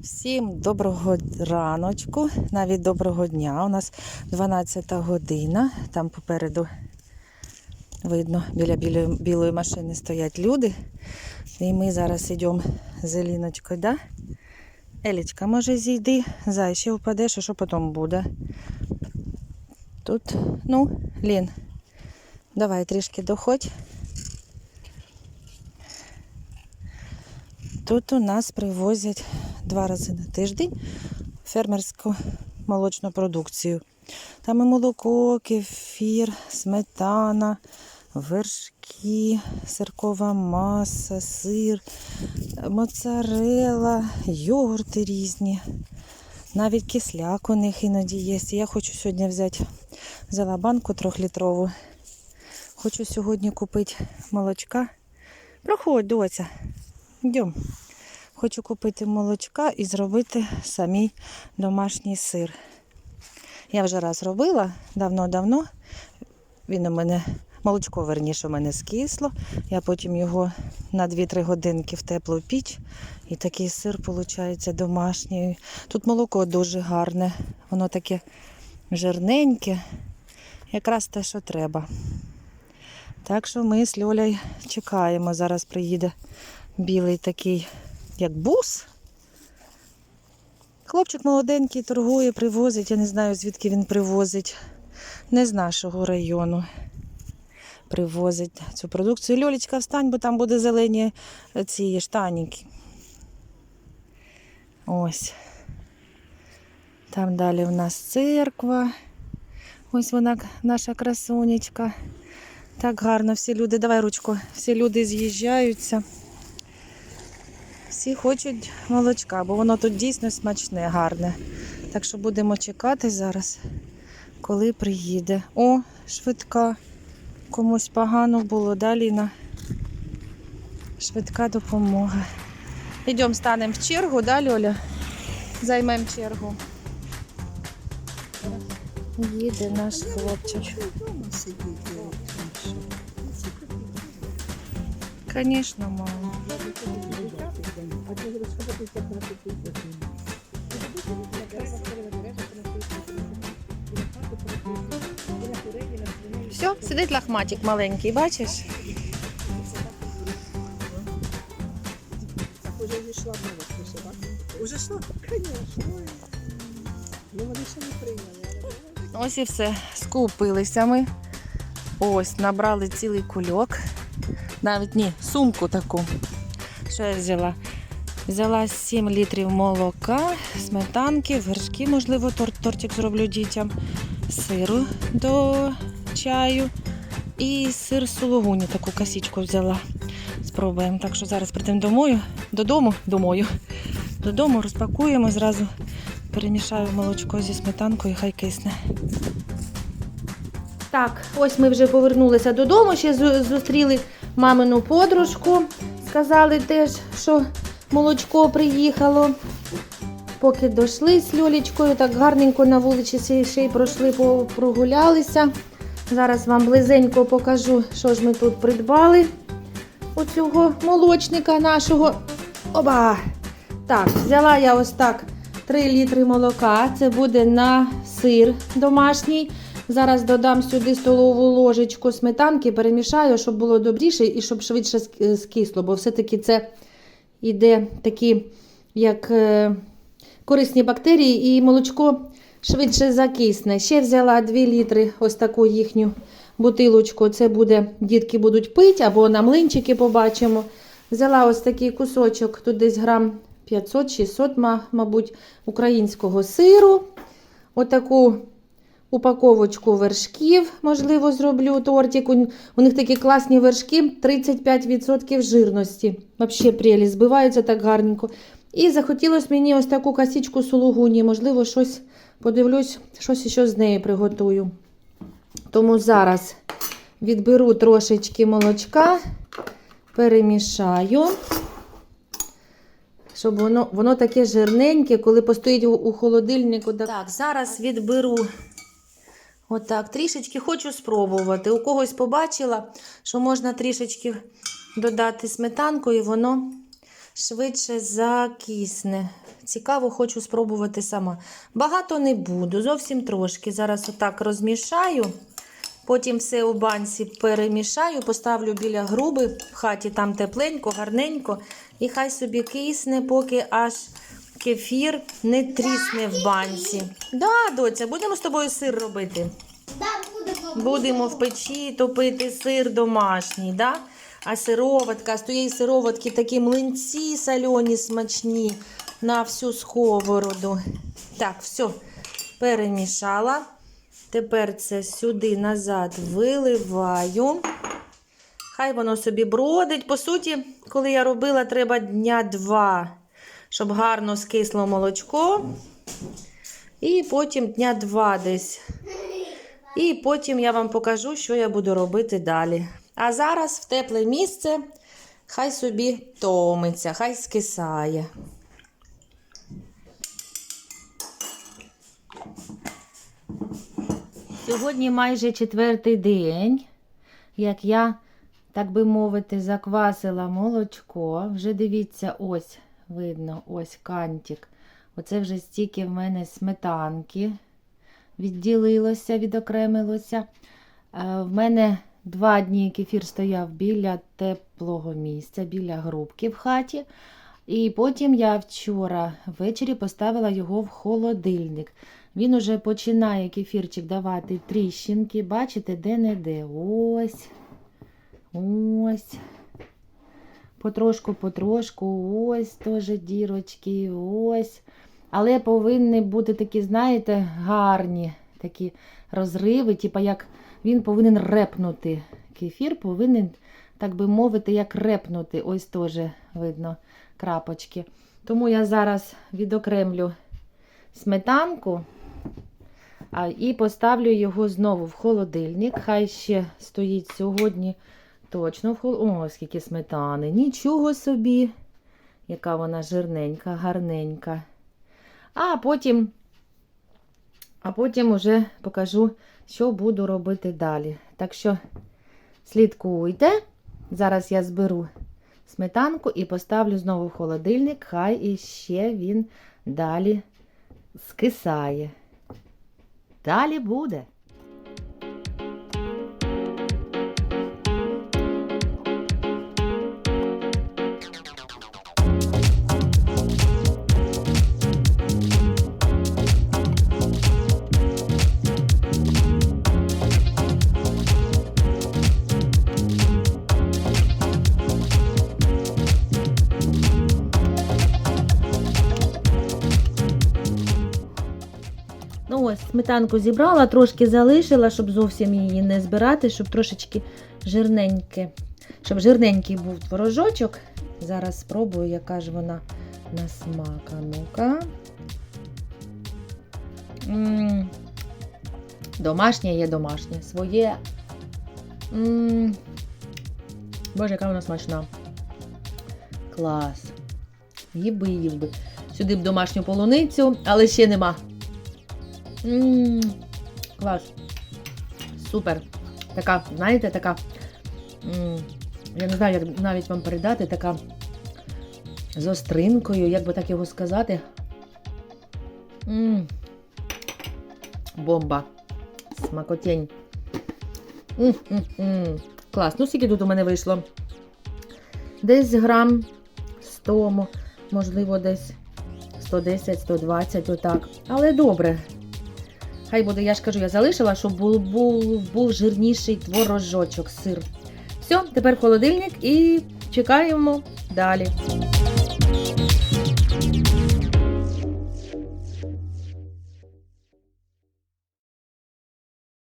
Всім доброго раночку, навіть доброго дня. У нас 12 година. Там попереду видно, біля білої, білої машини стоять люди. І ми зараз йдемо з Еліночкою, да? Елічка, може зійди, зай, ще впадеш, а що потім буде? Тут, ну, Лін, давай трішки доходь. Тут у нас привозять два рази на тиждень фермерську молочну продукцію. Там і молоко, кефір, сметана, вершки, сиркова маса, сир, моцарела, йогурти різні. Навіть кисляк у них іноді є. Я хочу сьогодні взяти, взяла банку трьохлітрову. Хочу сьогодні купити молочка. Проходь, доця. Йдемо. Хочу купити молочка і зробити самій домашній сир. Я вже раз робила давно-давно. Він у мене, молочко верніше, у мене скисло. Я потім його на 2-3 годинки в теплу піч. І такий сир виходить домашній. Тут молоко дуже гарне, воно таке жирненьке, якраз те, що треба. Так що ми з Льолею чекаємо. Зараз приїде білий такий, як бус. Хлопчик молоденький торгує, привозить. Я не знаю, звідки він привозить. Не з нашого району. Привозить цю продукцію. Льолічка, встань, бо там буде зелені е, ці штаніки. Ось. Там далі в нас церква. Ось вона, наша красунечка. Так гарно, всі люди, давай ручку, всі люди з'їжджаються. Всі хочуть молочка, бо воно тут дійсно смачне, гарне. Так що будемо чекати зараз, коли приїде. О, швидка. Комусь погано було, да, Ліна? Швидка допомога. Йдемо, станемо в чергу, да, Льоля? Займемо чергу. Їде наш хлопчик. Звісно, мама. Все, сидить лахматик маленький, бачиш? Уже зійшла собака. Уже йшла? Звісно. Ну вони ще не прийняли. Ось і все. Скупилися ми. Ось, набрали цілий кульок. Навіть ні, сумку таку. Що я взяла? Взяла 7 літрів молока, сметанки, вершки, можливо, торт, тортик зроблю дітям, сиру до чаю і сир сулугуні, таку касічку взяла. Спробуємо. Так що зараз прийдемо домою, додому, домою. Додому розпакуємо, зразу перемішаю молочко зі сметанкою, хай кисне. Так, ось ми вже повернулися додому, ще зустріли мамину подружку. Сказали теж, що молочко приїхало. Поки дійшли з Льолічкою, так гарненько на вулиці ще- й пройшли, прогулялися. Зараз вам близенько покажу, що ж ми тут придбали. У цього молочника нашого. Оба! Так, взяла я ось так 3 літри молока. Це буде на сир домашній. Зараз додам сюди столову ложечку сметанки, перемішаю, щоб було добріше і щоб швидше е, скисло, бо все-таки це йде такі, як е, корисні бактерії, і молочко швидше закисне. Ще взяла 2 літри ось таку їхню бутилочку. Це буде, дітки будуть пити або на млинчики побачимо. Взяла ось такий кусочок, тут десь грам 500-600, мабуть, українського сиру. Отаку упаковочку вершків, можливо, зроблю тортик. У, них такі класні вершки, 35% жирності. Взагалі прелість, збиваються так гарненько. І захотілося мені ось таку касічку сулугуні. Можливо, щось подивлюсь, щось ще з нею приготую. Тому зараз відберу трошечки молочка, перемішаю. Щоб воно, воно таке жирненьке, коли постоїть у, холодильнику. Так зараз відберу отак, трішечки хочу спробувати. У когось побачила, що можна трішечки додати сметанку, і воно швидше закисне. Цікаво, хочу спробувати сама. Багато не буду, зовсім трошки. Зараз отак розмішаю. Потім все у банці перемішаю, поставлю біля груби в хаті, там тепленько, гарненько. І хай собі кисне, поки аж кефір не трісне в банці. Да, доця, будемо з тобою сир робити. Будемо в печі топити сир домашній, да? а сироватка, з тієї сироватки такі млинці сальоні смачні на всю сковороду. Так, все, перемішала. Тепер це сюди назад виливаю. Хай воно собі бродить. По суті, коли я робила, треба дня два, щоб гарно скисло молочко. І потім дня два десь. І потім я вам покажу, що я буду робити далі. А зараз в тепле місце хай собі томиться, хай скисає. Сьогодні майже четвертий день, як я, так би мовити, заквасила молочко. Вже дивіться, ось видно, ось кантик. Оце вже стільки в мене сметанки відділилося, відокремилося. Е, В мене два дні кефір стояв біля теплого місця, біля грубки в хаті. І потім я вчора ввечері поставила його в холодильник. Він уже починає кефірчик давати тріщинки. Бачите, де-не-де. Ось. Ось. Потрошку, потрошку, ось теж дірочки, ось. Але повинні бути такі, знаєте, гарні такі розриви, типу як він повинен репнути. Кефір повинен, так би мовити, як репнути. Ось теж видно крапочки. Тому я зараз відокремлю сметанку і поставлю його знову в холодильник. Хай ще стоїть сьогодні точно в холодильник. О, скільки сметани. Нічого собі, яка вона жирненька, гарненька. А потім, а потім уже покажу, що буду робити далі. Так що слідкуйте. Зараз я зберу сметанку і поставлю знову в холодильник, хай іще він далі скисає. Далі буде. Сметанку зібрала, трошки залишила, щоб зовсім її не збирати, щоб трошечки жирненьке, щоб жирненький був творожочок. Зараз спробую, яка ж вона на смак. Ну-ка. Домашнє є домашнє. Своє. М, Боже, яка вона смачна. Клас. Їв би, їв би. Сюди б домашню полуницю, але ще нема. Ммм, клас. Супер. Така, знаєте, така. м, я не знаю, як навіть вам передати, така з остринкою, як би так його сказати. Ммм. Бомба. Смакотень. М-м-м. Клас. Ну, скільки тут у мене вийшло? Десь грам 100, можливо, десь 110-120, отак. Але добре. Хай буде, я ж кажу, я залишила, щоб був, був, був жирніший творожочок, сир. Все, тепер холодильник і чекаємо далі.